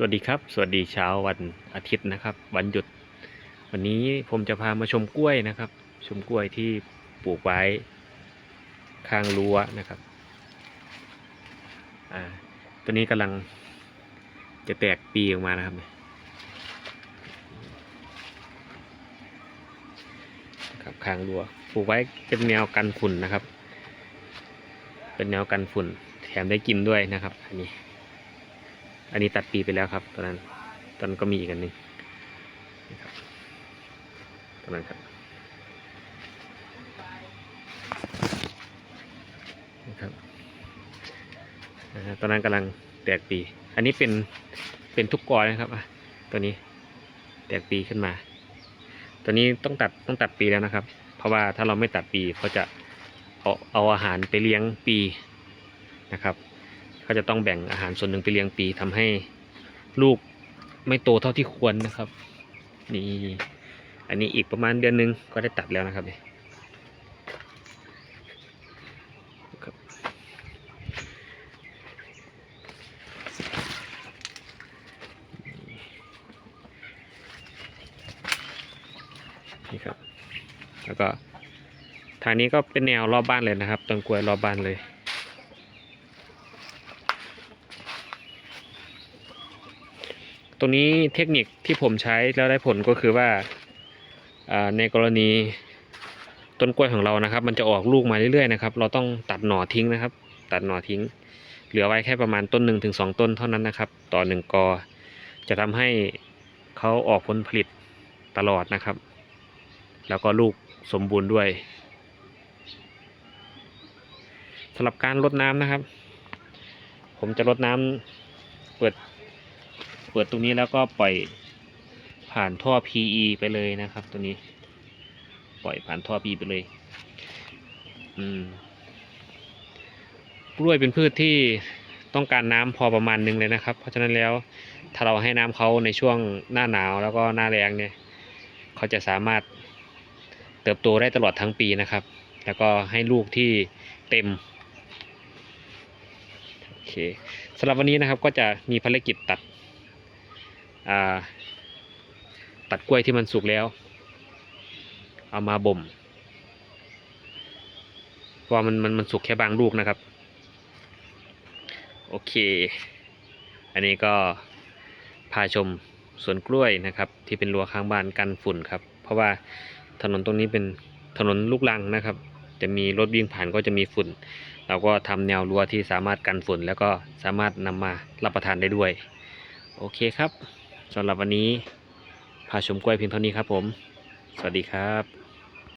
สวัสดีครับ สวัสดีเช้าวันอาทิตย์นะครับ วันหยุด วันนี้ผมจะพามาชมกล้วยนะครับ ชมกล้วยที่ปลูกไว้ข้างรั้วนะครับอ่าตัวนี้กำลังจะแตกปีออกมานะครับเนี่ยครับข้างรั้วปลูกไว้เป็นแนวกันฝุ่นนะครับ เป็นแนวกันฝุ่น แถมได้กินด้วยนะครับอันนี้ อันนี้ตัดปีไปแล้วครับตอนนั้นตอนนั้นก็มีอีกอันหนึ่งนะครับตอนนั้นครับนะครับตอนนั้นกำลังแตกปี อันนี้เป็นเป็นทุกกอนะครับตัวนี้แตกปีขึ้นมา ตัวนี้ต้องตัดต้องตัดปีแล้วนะครับ เพราะว่าถ้าเราไม่ตัดปีเขาจะเอาเอาอาหารไปเลี้ยงปีนะครับ เขาจะต้องแบ่งอาหารส่วนหนึ่งไปเลี้ยงปีทำให้ลูกไม่โตเท่าที่ควรนะครับนี่อันนี้อีกประมาณเดือนหนึ่งก็ได้ตัดแล้วนะครับเนี่ยครับนี่ครับ แล้วก็ทางนี้ก็เป็นแนวรอบบ้านเลยนะครับ ต้นกล้วยรอบบ้านเลย ตรงนี้เทคนิคที่ผมใช้แล้วได้ผลก็คือว่าในกรณีต้นกล้วยของเรานะครับ มันจะออกลูกมาเรื่อยๆนะครับ เราต้องตัดหน่อทิ้งนะครับ ตัดหน่อทิ้ง เหลือไว้แค่ประมาณต้นหนึ่งถึงสองต้นเท่านั้นนะครับ ต่อหนึ่งกอ จะทำให้เขาออกผลผลิตตลอดนะครับ แล้วก็ลูกสมบูรณ์ด้วยสำหรับการรดน้ำนะครับ ผมจะรดน้ำเปิด เปิดตรงนี้แล้วก็ปล่อยผ่านท่อ PE ไปเลยนะครับ ตัวนี้ ปล่อยผ่านท่อ PE ไปเลย อืมกล้วยเป็นพืชที่ต้องการน้ำพอประมาณหนึงเลยนะครับ เพราะฉะนั้นแล้วถ้าเราให้น้ำเขาในช่วงหน้าหนาวแล้วก็หน้าแรงเนี่ย เขาจะสามารถเติบโตได้ตลอดทั้งปีนะครับ แล้วก็ให้ลูกที่เต็มโอเคสำหรับวันนี้นะครับก็จะมีภารกิจตัด ตัดกล้วยที่มันสุกแล้ว เอามาบ่มเพราะว่ามันมันมันสุกแค่บางลูกนะครับ โอเค อันนี้ก็พาชมสวนกล้วยนะครับ ที่เป็นรั้วข้างบ้านกันฝุ่นครับ เพราะว่าถนนตรงนี้เป็นถนนลูกรังนะครับ จะมีรถวิ่งผ่านก็จะมีฝุ่น เราก็ทำแนวรั้วที่สามารถกันฝุ่น แล้วก็สามารถนำมารับประทานได้ด้วย โอเคครับ สำหรับวันนี้พาชมกล้วยเพียงเท่านี้ครับผม สวัสดีครับ